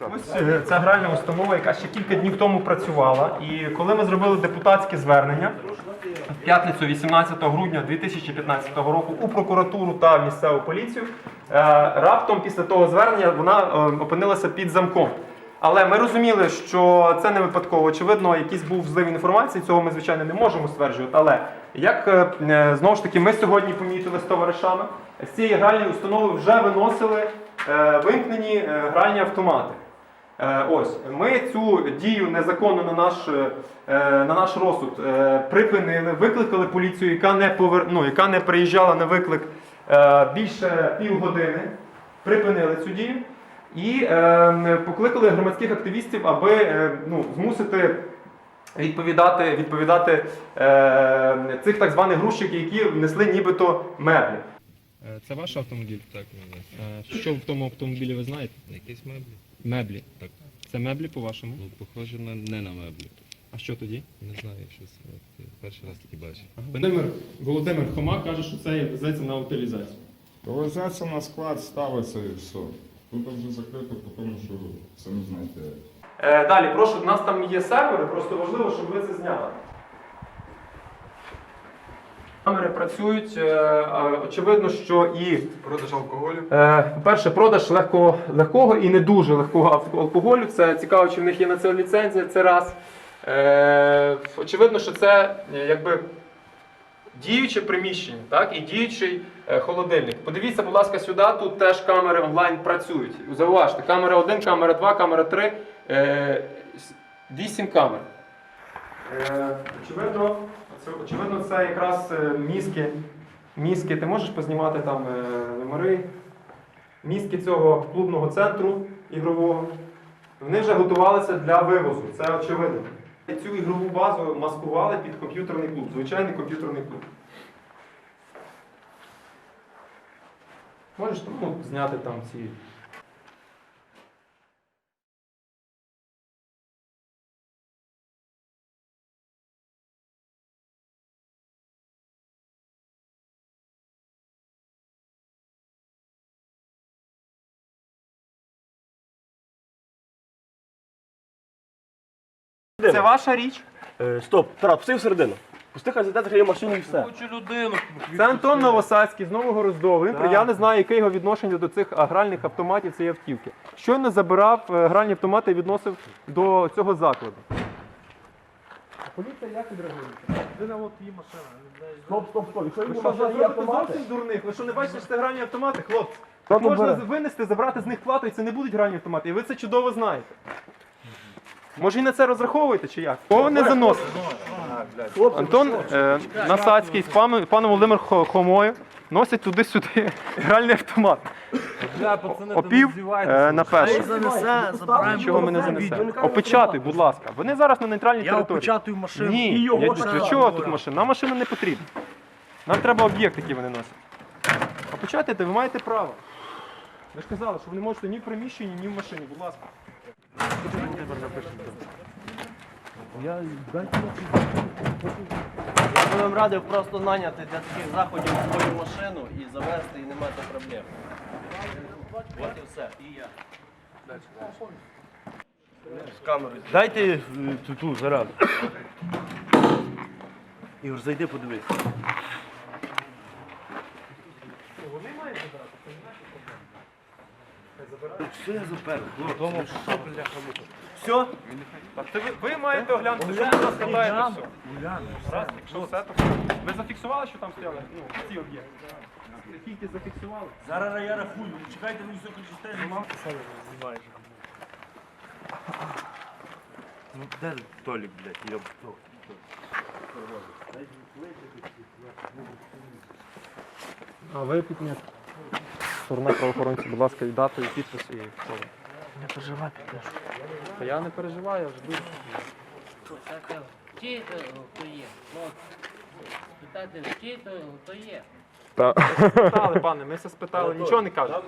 Ось ця гральна установа, яка ще кілька днів тому працювала. І коли ми зробили депутатське звернення в п'ятницю 18 грудня 2015 року у прокуратуру та місцеву поліцію, е, раптом після того звернення вона е, опинилася під замком. Але ми розуміли, що це не випадково. Очевидно, якийсь був злив інформації. Цього ми звичайно не можемо стверджувати. Але як е, знову ж таки ми сьогодні помітили з товаришами, з цієї гральної установи вже виносили вимкнені гральні автомати. Е, Ось ми цю дію незаконно на наш, е, на наш розсуд е, припинили, викликали поліцію, яка не повер... ну, яка не приїжджала на виклик більше півгодини. Припинили цю дію і покликали громадських активістів, аби ну, змусити відповідати, відповідати е, цих так званих грузчиків, які внесли нібито меблі. Це ваш автомобіль? Так, Що в тому автомобілі ви знаєте? якісь меблі. Меблі. Так. Це меблі по-вашому? Ну, похоже на не на меблі. А що тоді? Не знаю, щось от, е, перший раз таки бачив. Володимир, Володимир Хома каже, що це везеться на утилізацію. Вивезеться на склад, ставиться і все. Тут вже закрито, тому що самі знаєте. Е, далі, прошу, у нас там є сервери, просто важливо, щоб ви це зняли. Камери працюють. е, Очевидно, що і Продаж алкоголю. Е, По-перше, продаж легкого, легкого і не дуже легкого алкоголю. Це цікаво, чи в них є на це ліцензія, це раз. Е, очевидно, що це якби діюче приміщення, так, і діючий холодильник. Подивіться, будь ласка, сюди, тут теж камери онлайн працюють. Зауважте, камера 1, камера 2, камера 3, е, 8 камер. Очевидно, це, очевидно, це якраз е, мізки. Мізки, ти можеш познімати там е, номери, мізки цього клубного центру ігрового. Вони вже готувалися для вивозу, це очевидно. Цю ігрову базу маскували під комп'ютерний клуб, звичайний комп'ютерний клуб. Можеш ну, зняти там ці. Це ваша річ? Е, Стоп, Тарас, пусти всередину. Пусти, хай зайде, закриє машину і все. Це Антон Новосадський з Нового Роздолу. Він при- я не знаю, яке його відношення до цих а, гральних автоматів цієї автівки. Щойно забирав е, гральні автомати і відносив до цього закладу. Поліція як відреагує? Стоп, стоп, стоп. Якщо Ви що, є автомати, зовсім дурних? Ви що не бачите, що це гральні автомати, хлопці? Можна бере? винести, забрати з них плату, і це не будуть гральні автомати. І ви це чудово знаєте. Може і на це розраховуєте чи як? Кого не заносить? Антон е, Насацький з паном, паном Володимиром Хо- Хомою носять туди-сюди гральний автомат. Опів е, на перший. занесе, забираємо. Чого ми не занесемо? Опечатуй, будь ласка. Вони зараз на нейтральній Я території. опечатую машину. Ні, я, для чого тут машина? Нам машина не потрібна. Нам треба об'єкт, який вони носять. Опечатайте, ви маєте право. Ви ж казали, що ви не можете ні в приміщенні, ні в машині, будь ласка. Я би вам радив просто наняти для таких заходів свою машину і завести, і немає то проблем. От і все. І я. з камерою. Дайте е, ту, ту зараду. Ігор, зайди, подивись. Вони мають забирати, це не наша проблема. Все я запер, хлопці. Все? Так, це ви, ви маєте оглянути, що ви складаєте все. Раз, якщо все, то все. Ви зафіксували, що там стояли? Ну, ці об'єкти? Скільки зафіксували? Зараз я рахую. Чекайте, мені все ключі Ну де Толік, блядь, йоб. А ви підняти. Сторона правоохоронців, будь ласка, і дату, і підпис, і все. Не переживай. Та я не переживаю, я жду. Чи то є? От, Питайте, чи то, то є? Спитали, пане, ми все спитали, нічого не кажуть.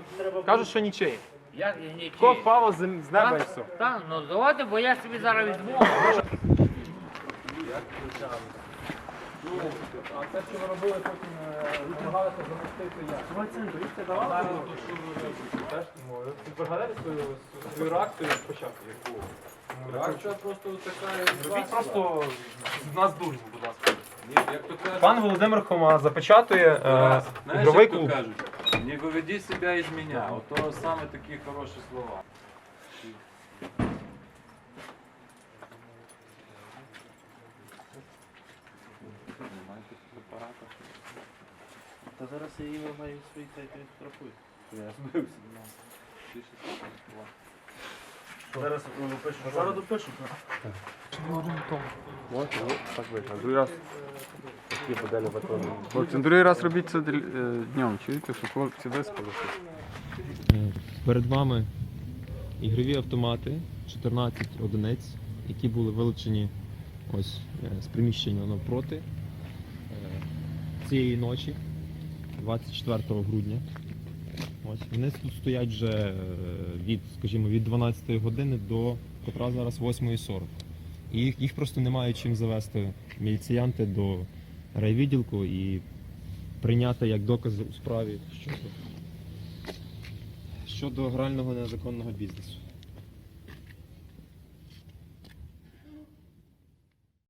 Кажуть, що нічиє. Як я не Тако впало з, з неба і все. Так, ну давайте, бо я собі зараз візьму. А те, що ви робили, потім намагалися запустити як? Ви пригадали свою, свою реакцію спочатку, як було? Реакція просто така. Робіть просто з нас дурні, будь ласка. Ні, як то кажуть, Пан Володимир Хома запечатує е, знаєш, ігровий як то клуб. кажуть, не виведи себе із мене. Ото саме такі хороші слова. Та зараз я її маю свої сайти штрафують. Я збився. Зараз допишу. Зараз допишу. Можете, ну, так вийшло. Другий раз такі. Хлопці, другий раз робіть це днем, чуєте, що хлопці виспали. Е, Перед вами ігрові автомати, 14 одиниць, які були вилучені ось е, з приміщення навпроти е, цієї ночі, 24 грудня. Ось вони тут стоять вже е, від, скажімо, від 12 години до котра зараз 8.40. І їх, їх просто немає чим завести міліціянти до райвідділку і прийняти як докази у справі щодо щодо грального незаконного бізнесу.